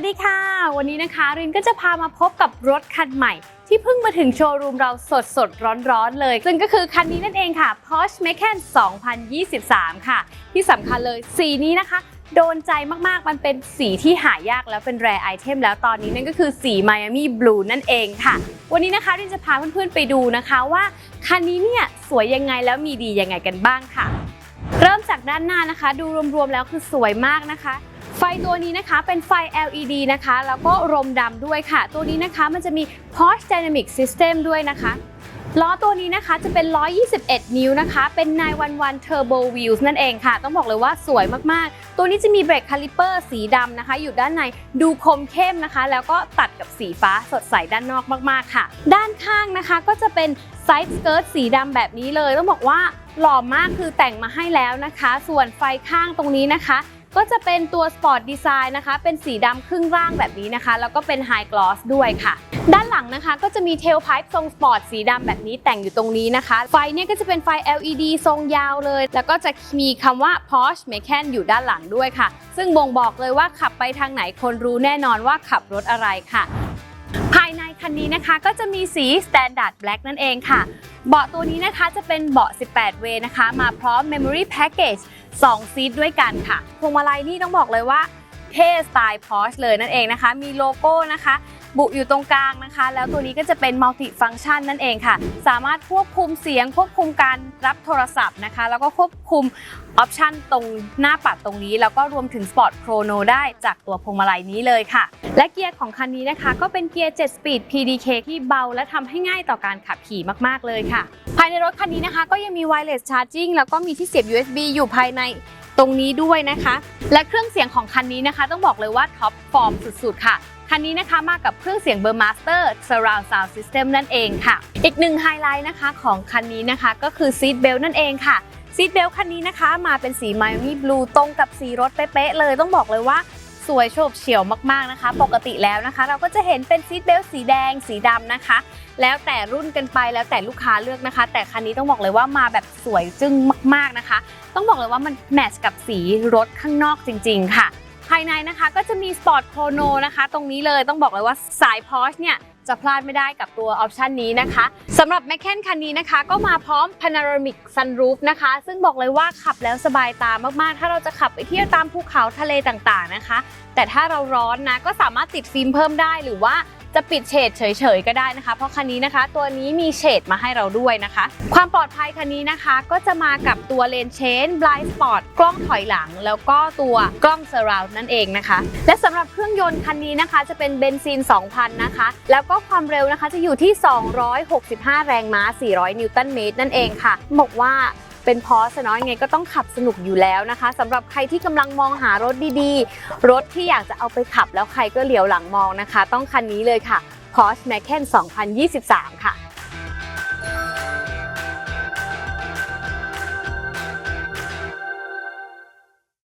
วัสดีค่ะ วันนี้นะคะรินก็จะพามาพบกับรถคันใหม่ ที่เพิ่งมาถึงโชว์รูมเราสดสดร้อนร้อนๆเลย ซึ่งก็คือคันนี้นั่นเองค่ะ Porsche Macan 2023 ค่ะ ที่สำคัญเลยสีนี้นะคะ โดนใจมากๆ มันเป็นสีที่หายากแล้วเป็นแรไอเทมแล้วตอนนี้นั่นก็คือสี Miami Blue นั่นเองค่ะ วันนี้นะคะรินจะพาเพื่อนๆไปดูนะคะว่าคันนี้เนี่ยสวยยังไงแล้วมีดียังไงกันบ้างค่ะ เริ่มจากด้านหน้านะคะ ดูรวมๆแล้วคือสวยมากนะคะ ไฟตัวนี้นะคะเป็นไฟ LED นะคะ แล้วก็รมดำด้วยค่ะ ตัวนี้นะคะมันจะมี Porsche Dynamic System ด้วยนะคะล้อตัวนี้นะคะจะเป็น 121 นิ้วนะคะ เป็น 911 Turbo Wheels นั่นเองค่ะ ต้องบอกเลยว่าสวยมากๆ ตัวนี้จะมีเบรกคาลิเปอร์สีดำนะคะ อยู่ด้านในดูคมเข้มนะคะ แล้วก็ตัดกับสีฟ้าสดใสด้านนอกมากๆค่ะ ด้านข้างนะคะก็จะเป็นไซด์สเกิร์ตสีดำแบบนี้เลย ต้องบอกว่าหล่อมากคือแต่งมาให้แล้วนะคะ ส่วนไฟข้างตรงนี้นะคะ ก็จะเป็นตัว Sport Design นะคะ เป็นสีดำครึ่งร่างแบบนี้นะคะ แล้วก็เป็น High Gloss ด้วยค่ะ ด้านหลังนะคะก็จะมี Tailpipe ทรงสปอร์ตสีดำแบบนี้แต่งอยู่ตรงนี้นะคะ ไฟเนี่ยก็จะเป็นไฟ LED ทรงยาวเลย แล้วก็จะมีคำว่า Porsche Macan อยู่ด้านหลังด้วยค่ะ ซึ่งบ่งบอกเลยว่าขับไปทางไหนคนรู้แน่นอนว่าขับรถอะไรค่ะ ภายในคันนี้นะคะก็จะมีสี Standard Black นั่นเองค่ะ เบาะตัวนี้นะคะจะเป็นเบาะ 18 เวนะคะ มาพร้อม Memory Package 2 ซีทด้วยกันค่ะ พวงมาลัยนี่ต้องบอกเลยว่า เท่สไตล์ Porsche เลยนั่นเองนะคะ มีโลโก้นะคะ บุอยู่ตรงกลางนะคะ แล้วตัวนี้ก็จะเป็น Multi Function นั่นเองค่ะ สามารถควบคุมเสียง ควบคุมการรับโทรศัพท์นะคะ แล้วก็ควบคุมออปชันตรงหน้าปัดตรงนี้ แล้วก็รวมถึง Sport Chrono ได้จากตัวพวงมาลัยนี้เลยค่ะ และเกียร์ของคันนี้นะคะ ก็เป็นเกียร์7 Speed PDK ที่เบาและทำให้ง่ายต่อการขับขี่มากๆเลยค่ะ ภายในรถคันนี้นะคะ ก็ยังมี Wireless Charging แล้วก็มีที่เสียบ USB อยู่ภายใน ตรงนี้ด้วยนะคะ และเครื่องเสียงของคันนี้นะคะ ต้องบอกเลยว่าท็อปฟอร์มสุดๆ ค่ะคันนี้นะคะมากับเครื่องเสียงเบอร์มาสเตอร์ Surround Sound System นั่นเองค่ะ อีกหนึ่งไฮไลท์นะคะของคันนี้นะคะก็คือซีดเบลนั่นเองค่ะซีทเบลคันนี้นะคะมาเป็นสี Miami Blue ตรงกับสีรถเป๊ะๆเลย ต้องบอกเลยว่า สวยโฉบเฉี่ยวมากๆนะคะ ปกติแล้วนะคะ เราก็จะเห็นเป็นซีทเบลสีแดงสีดำนะคะ แล้วแต่รุ่นกันไปแล้วแต่ลูกค้าเลือกนะคะ แต่คันนี้ต้องบอกเลยว่ามาแบบสวยจึ้งมากๆนะคะ ต้องบอกเลยว่ามันแมทช์กับสีรถข้างนอกจริง ๆ ค่ะ ภายในนะคะก็จะมีสปอร์ตโครโนนะคะ ตรงนี้เลยต้องบอกเลยว่าสายพ orsche เนี่ย จะพลาดไม่ได้กับตัวออปชันนี้นะคะสำหรับแมคเคนคันนี้นะคะ ก็มาพร้อม Panoramic Sunroof นะคะ ซึ่งบอกเลยว่าขับแล้วสบายตามากๆ ถ้าเราจะขับไปเที่ยวตามภูเขาทะเลต่างๆนะคะ แต่ถ้าเราร้อนนะก็สามารถติดฟิล์มเพิ่มได้หรือว่า จะปิดเฉดเฉยๆก็ได้นะคะ เพราะคันนี้นะคะ ตัวนี้มีเฉดมาให้เราด้วยนะคะ ความปลอดภัยคันนี้นะคะ ก็จะมากับตัวเลนเชน blind spot กล้องถอยหลัง แล้วก็ตัวกล้อง surround นั่นเองนะคะ และสำหรับเครื่องยนต์คันนี้นะคะ จะเป็นเบนซิน 2,000 นะคะ แล้วก็ความเร็วนะคะจะอยู่ที่ 265 แรงม้า 400 นิวตันเมตรนั่นเองค่ะบอกว่า เป็นพอสน้อยไงก็ต้องขับสนุกอยู่แล้วนะคะสำหรับใครที่กำลังมองหารถดีๆ รถที่อยากจะเอาไปขับแล้วใครก็เหลียวหลังมองนะคะ ต้องคันนี้เลยค่ะ Porsche Macan 2023 ค่ะ